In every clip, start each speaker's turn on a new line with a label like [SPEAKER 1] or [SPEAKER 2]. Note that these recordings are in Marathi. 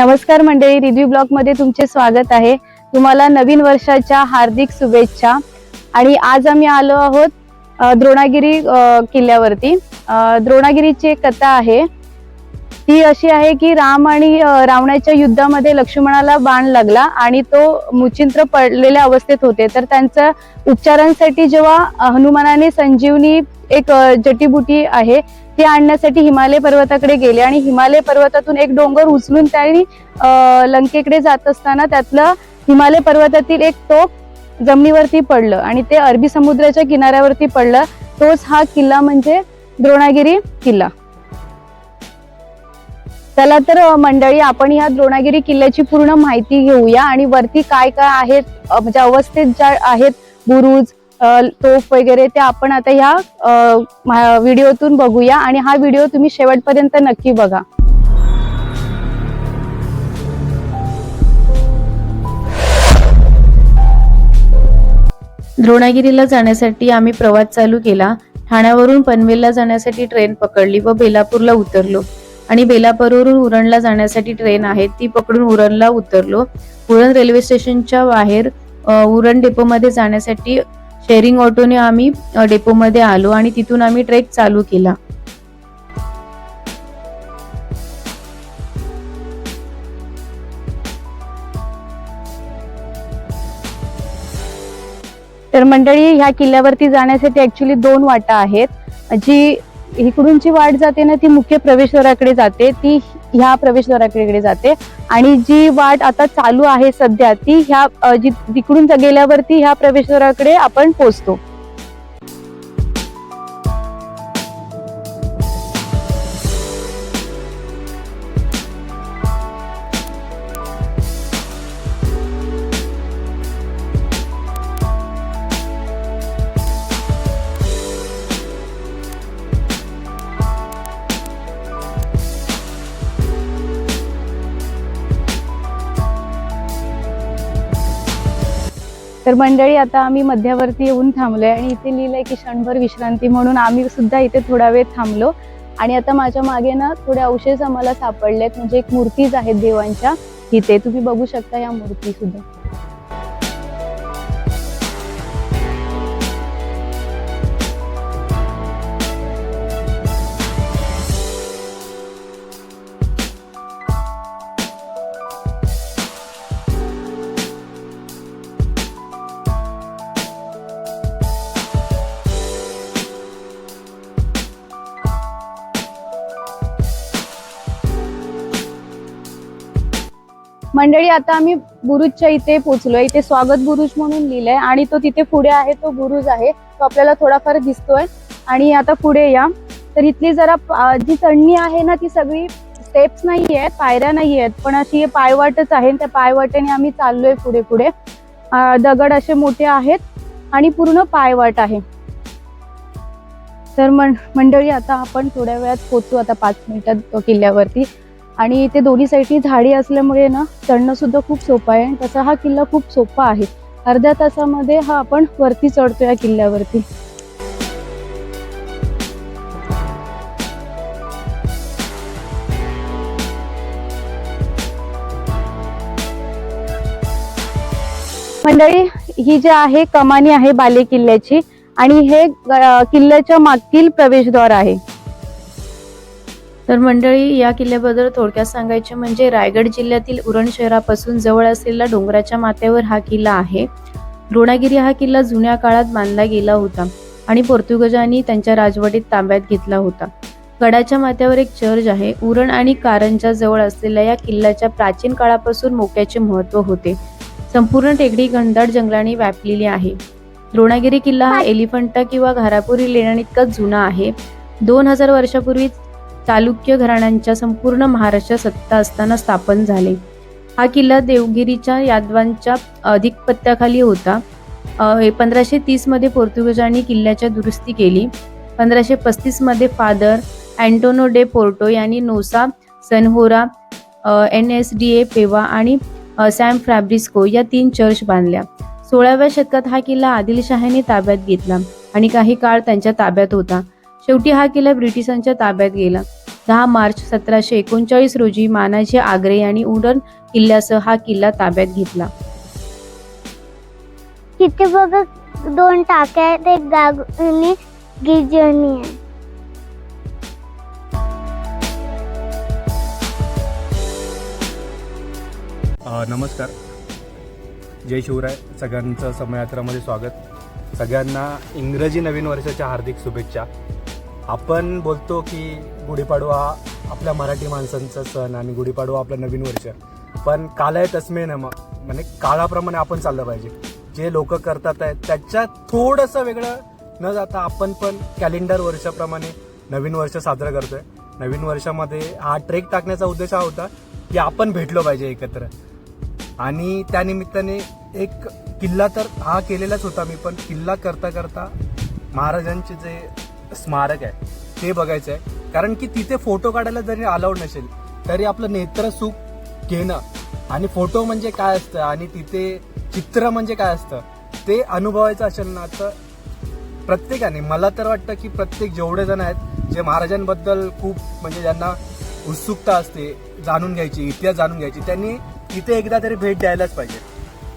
[SPEAKER 1] नमस्कार मंडळी रिव्ह्यू ब्लॉगमध्ये तुमचे स्वागत आहे. तुम्हाला नवीन वर्षाच्या हार्दिक शुभेच्छा. आणि आज आम्ही आलो आहोत द्रोणागिरी किल्ल्यावरती. द्रोणागिरीची एक कथा आहे. ती अशी आहे की राम आणि रावणाच्या युद्धामध्ये लक्ष्मणाला बाण लागला आणि तो मुचिंत्र पडलेल्या अवस्थेत होते. तर त्यांच्या उपचारांसाठी जेव्हा हनुमानाने संजीवनी एक जटीबुटी आहे ती आणण्यासाठी हिमालय पर्वताकडे गेले आणि हिमालय पर्वतातून एक डोंगर उचलून त्यांनी लंकेकडे जात असताना त्यातलं हिमालय पर्वतातील एक टोक जमिनीवरती पडलं आणि ते अरबी समुद्राच्या किनाऱ्यावरती पडलं. तोच हा किल्ला म्हणजे द्रोणागिरी किल्ला. चला तर मंडळी आपण या द्रोणागिरी किल्ल्याची पूर्ण माहिती घेऊया आणि वरती काय काय आहेत म्हणजे अवस्थेत ज्या आहेत बुरुज तोफ वगैरे ते आपण आता ह्या व्हिडिओतून बघूया आणि हा व्हिडिओ तुम्ही शेवटपर्यंत नक्की बघा.
[SPEAKER 2] द्रोणागिरीला जाण्यासाठी आम्ही प्रवास चालू केला. ठाण्यावरून पनवेलला जाण्यासाठी ट्रेन पकडली व बेलापूरला उतरलो. आणि बेलापूरवरून उरणला जाण्यासाठी ट्रेन आहे ती पकडून उरणला उतरलो. उरण रेल्वे स्टेशनच्या बाहेर उरण डेपोमध्ये जाण्यासाठी शेअरिंग ऑटोने आम्ही डेपोमध्ये आलो आणि तिथून आम्ही ट्रेक चालू केला.
[SPEAKER 1] तर मंडळी ह्या किल्ल्यावरती जाण्यासाठी ऍक्च्युली दोन वाटा आहेत. जी इकडूनची वाट जाते ना ती मुख्य प्रवेशद्वाराकडे जाते. ती ह्या प्रवेशद्वाराकडे जाते. आणि जी वाट आता चालू आहे सध्या ती ह्या जी तिकडून गेल्यावरती ह्या प्रवेशद्वाराकडे आपण पोचतो तर मंडळी आता आम्ही मध्यावरती येऊन थांबलो आहे आणि इथे लिहिलं आहे की क्षणभर विश्रांती म्हणून आम्ही सुद्धा इथे थोडा वेळ थांबलो. आणि आता माझ्या मागे ना थोडे अवशेष आम्हाला सापडलेत. म्हणजे एक मूर्तीज आहेत देवांच्या. इथे तुम्ही बघू शकता या मूर्ती सुद्धा मंडळी आता आम्ही बुरुजच्या इथे पोहोचलो इथे स्वागत बुरुज म्हणून लिहिलंय आणि तो तिथे पुढे आहे तो बुरुज आहे. तो आपल्याला थोडाफार दिसतोय. आणि आता पुढे या. तर इथली जरा जी चढणी आहे ना ती सगळी स्टेप्स नाही आहेत पायऱ्या नाही आहेत पण अशी पायवाटच आहे त्या पायवाटेने आम्ही चाललोय पुढे पुढे. दगड असे मोठे आहेत आणि पूर्ण पायवाट आहे. तर मंडळी आता आपण थोड्या वेळात पोचू. आता पाच मिनिटात किल्ल्यावरती. आणि इथे दोन्ही साईडनी झाडी असल्यामुळे ना चढणं सुद्धा खूप सोपं आहे. तसा हा किल्ला खूप सोपा आहे. अर्ध्या तासामध्ये हा आपण वरती चढतो या किल्ल्यावरती. मंडळी ही जी आहे कमानी आहे बाले किल्ल्याची. आणि हे किल्ल्याच्या मागील प्रवेशद्वार आहे.
[SPEAKER 2] तर मंडळी या किल्ल्याबद्दल थोडक्यात सांगायचे म्हणजे रायगड जिल्ह्यातील उरण शहरापासून जवळ असलेल्या डोंगराच्या माथ्यावर हा किल्ला आहे. द्रोणागिरी हा किल्ला जुन्या काळात बांधला गेला होता आणि पोर्तुगजांनी त्यांच्या राजवटीत ताब्यात घेतला होता. गडाच्या माथ्यावर एक चर्च आहे. उरण आणि कारंजा जवळ असलेल्या या किल्ल्याच्या प्राचीन काळापासून मोक्याचे महत्त्व होते. संपूर्ण टेकडी घनदाट जंगलाने व्यापलेली आहे. द्रोणागिरी किल्ला हा. एलिफंटा किंवा घारापुरी लेण्यांइतकाच जुना आहे. दोन हजार वर्षापूर्वी चालुक्य घराण्यांच्या संपूर्ण महाराष्ट्र सत्ता असताना स्थापन झाले. हा किल्ला देवगिरीच्या यादवांच्या अधिकपत्याखाली होता. पंधराशे तीसमध्ये पोर्तुगीजांनी किल्ल्याच्या दुरुस्ती केली. पंधराशे पस्तीसमध्ये फादर अँटोनो डे पोर्टो यांनी Nossa Senhora N S D A Paiva आणि सॅम फ्रॅब्रिस्को या तीन चर्च बांधल्या. सोळाव्या शतकात हा किल्ला आदिलशहाने ताब्यात घेतला आणि काही काळ त्यांच्या ताब्यात होता. शेवटी हा किल्ला ब्रिटिशांच्या ताब्यात गेला. दहा मार्च सतराशे एकोणचाळीस रोजी मानाजी आग्रे यांनी उरण किल्ल्यासह हा किल्ला ताब्यात घेतला.
[SPEAKER 3] तिथे बघा दोन टाक्या आहेत एक गाग आणि गिरजणी आहे.
[SPEAKER 4] अ, नमस्कार. जय शिवराय. सगळ्यांचं समयात्रामध्ये स्वागत. सगळ्यांना इंग्रजी नवीन वर्षाच्या हार्दिक शुभेच्छा. आपण बोलतो की गुढीपाडवा आपल्या मराठी माणसांचा सण आणि गुढीपाडवा आपलं नवीन वर्ष. पण कालाय तस्मे न म्हणजे काळाप्रमाणे आपण चाललं पाहिजे. जे लोक करतात आहेत त्याच्यात थोडंसं वेगळं न जाता आपण पण कॅलेंडर वर्षाप्रमाणे नवीन वर्ष साजरं करतोय. नवीन वर्षामध्ये हा ट्रेक टाकण्याचा उद्देश हा होता की आपण भेटलो पाहिजे एकत्र. आणि त्यानिमित्ताने एक किल्ला तर हा केलेलाच होता मी पण किल्ला करता करता महाराजांचे जे स्मारक आहे. ते बघायचं आहे कारण की तिथे फोटो काढायला जरी अलाउड नसेल तरी आपलं नेत्र सुख घेणं आणि फोटो म्हणजे काय असतं आणि तिथे चित्र म्हणजे काय असतं ते अनुभवायचं असेल ना तर प्रत्येकाने मला तर वाटतं की प्रत्येक जेवढे जण आहेत जे महाराजांबद्दल खूप म्हणजे ज्यांना उत्सुकता असते जाणून घ्यायची इतिहास जाणून घ्यायची त्यांनी तिथे एकदा तरी भेट द्यायलाच पाहिजे.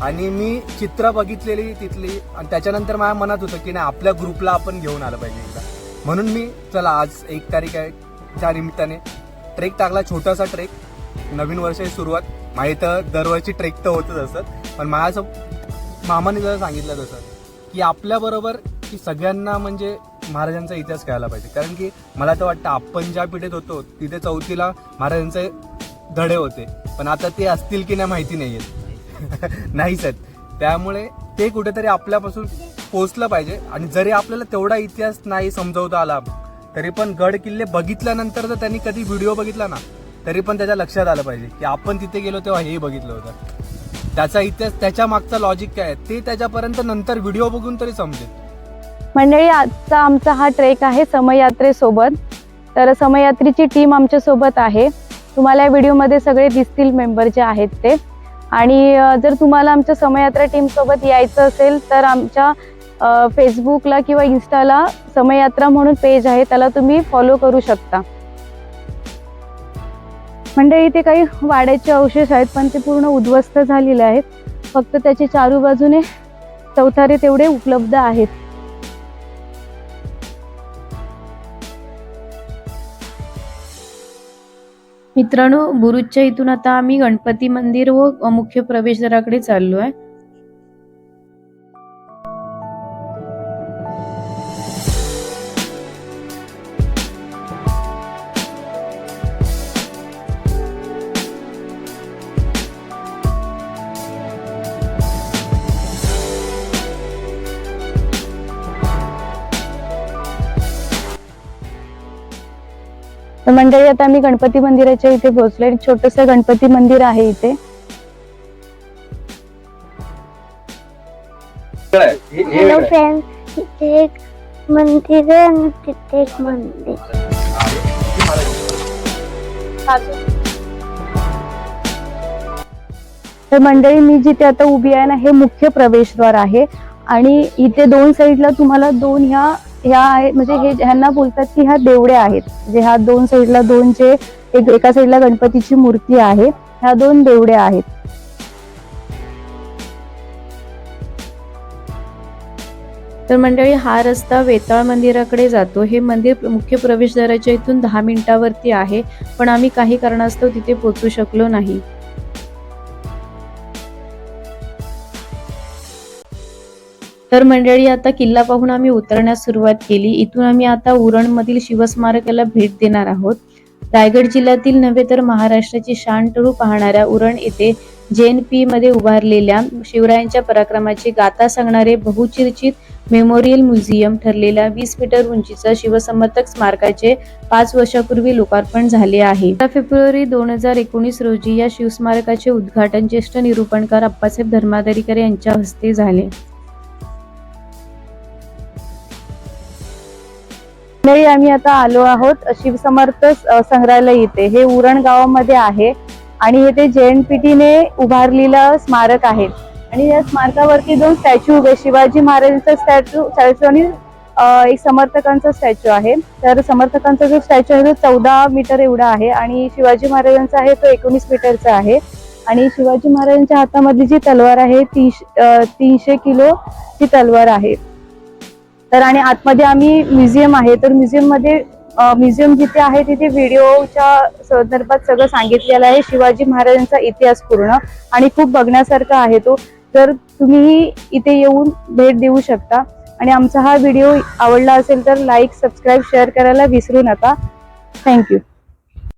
[SPEAKER 4] आणि मी चित्र बघितलेली तिथली आणि त्याच्यानंतर माझ्या मनात होतं की नाही आपल्या ग्रुपला आपण घेऊन आलं पाहिजे एकदा. म्हणून मी चला आज एक तारीख आहे. त्या निमित्ताने ट्रेक टाकला छोटासा ट्रेक नवीन वर्षाची सुरुवात. माहीत तर दरवर्षी ट्रेक तर होतच असत. पण माझ्या असं मामाने जसं सांगितलं तसं की आपल्याबरोबर की सगळ्यांना म्हणजे महाराजांचा इतिहास कळायला पाहिजे. कारण की मला तर वाटतं आपण ज्या पिढीत होतो तिथे चौथीला महाराजांचे धडे होते. पण आता ते असतील की नाही माहिती नाही आहेत नाहीच आहेत. त्यामुळे ते कुठेतरी आपल्यापासून पोचलं पाहिजे. आणि जरी आपल्याला तेवढा इतिहास नाही समजवता आला तरी पण गड किल्ले बघितल्यानंतर जर त्यांनी कधी व्हिडिओ बघितला ना तरी पण त्याच्या लक्षात आलं पाहिजे की आपण तिथे गेलो तेव्हा हे बघितलं होतं. त्याचा इतिहास त्याच्या मागचा लॉजिक काय ते त्याच्यापर्यंत नंतर व्हिडिओ बघून तरी समजेल.
[SPEAKER 1] मंडळी आजचा आमचा हा ट्रेक आहे समयात्रेसोबत तर समयात्रीची टीम आमच्यासोबत आहे. तुम्हाला या व्हिडिओमध्ये सगळे दिसतील मेंबर जे आहेत ते. आणि जर तुम्हाला आमच्या समयात्रा टीमसोबत यायचं असेल तर आमच्या फेसबुकला किंवा इन्स्टाला समयात्रा म्हणून पेज आहे त्याला तुम्ही फॉलो करू शकता. म्हणजे इथे काही वाड्याचे अवशेष आहेत पण ते पूर्ण उद्ध्वस्त झालेले आहेत. फक्त त्याचे चारू बाजूने चौथारे तेवढे उपलब्ध आहेत.
[SPEAKER 2] मित्रांनो बुरुजच्या इथून आता आम्ही गणपती मंदिर व मुख्य प्रवेशद्वाराकडे चाललो आहे
[SPEAKER 1] तर मंडळी आता आम्ही गणपती मंदिराच्या इथे पोहोचलोय छोटस गणपती मंदिर आहे इथे.
[SPEAKER 3] हॅलो फ्रेंड तिथे एक मंदिर आहे आणि तिथे एक मंदिर.
[SPEAKER 1] तर मंडळी मी जिथे आता उभी आहे ना हे मुख्य प्रवेशद्वार आहे. आणि इथे दोन साईडला तुम्हाला दोन ह्या ह्या म्हणजे हे ह्यांना बोलतात की ह्या देवड्या आहेत. म्हणजे ह्या दोन साईडला दोन जे एक एका साईडला गणपतीची मूर्ती आहे ह्या दोन देवड्या आहेत.
[SPEAKER 2] तर मंडळी हा रस्ता वेताळ मंदिराकडे जातो. हे मंदिर मुख्य प्रवेशद्वाराच्या इथून दहा मिनिटावरती आहे पण आम्ही काही कारणास्तव तिथे पोचू शकलो नाही. तर मंडळी आता किल्ला पाहून आम्ही उतरण्यास सुरुवात केली. इथून आम्ही आता उरणमधील शिवस्मारकाला भेट देणार आहोत. रायगड जिल्ह्यातील नव्हे तर महाराष्ट्राची शान पाहणाऱ्या उरण येथे जेएनपी मध्ये उभारलेल्या शिवरायांच्या पराक्रमाची गाथा सांगणारे बहुचर्चित मेमोरियल म्युझियम ठरलेल्या वीस मीटर उंचीचा शिवसमर्थक स्मारकाचे पाच वर्षापूर्वी लोकार्पण झाले आहे. फेब्रुवारी दोन हजार एकोणीस रोजी या शिवस्मारकाचे उद्घाटन ज्येष्ठ निरूपणकार अप्पासाहेब धर्माधिकारी यांच्या हस्ते झाले.
[SPEAKER 1] नाही आम्ही आता आलो आहोत. शिवसमर्थ संग्रहालय इथे. हे उरण गावामध्ये आहे. आणि इथे टीने उभारलेलं स्मारक आहे. आणि या स्मारकावरती दोन स्टॅच्यू उभे शिवाजी महाराजांचा स्टॅच्यू स्टॅच्यू आणि एक समर्थकांचा स्टॅच्यू आहे. तर समर्थकांचा जो स्टॅच्यू आहे तो चौदा मीटर एवढा आहे. आणि शिवाजी महाराजांचा आहे तो एकोणीस मीटरचा आहे. आणि शिवाजी महाराजांच्या हातामधली जी तलवार आहे तीस तीनशे किलो ती तलवार आहे. तर आणि आतमध्ये आम्ही म्युझियम आहे तर म्युझियममध्ये म्युझियम जिथे आहे तिथे व्हिडिओच्या संदर्भात सगळं सांगितलेलं आहे. शिवाजी महाराजांचा इतिहास पूर्ण आणि खूप बघण्यासारखा आहे तो. तर तुम्हीही इथे येऊन भेट देऊ शकता. आणि आमचा हा व्हिडिओ आवडला असेल तर लाईक सबस्क्राईब शेअर करायला विसरू नका. थँक्यू.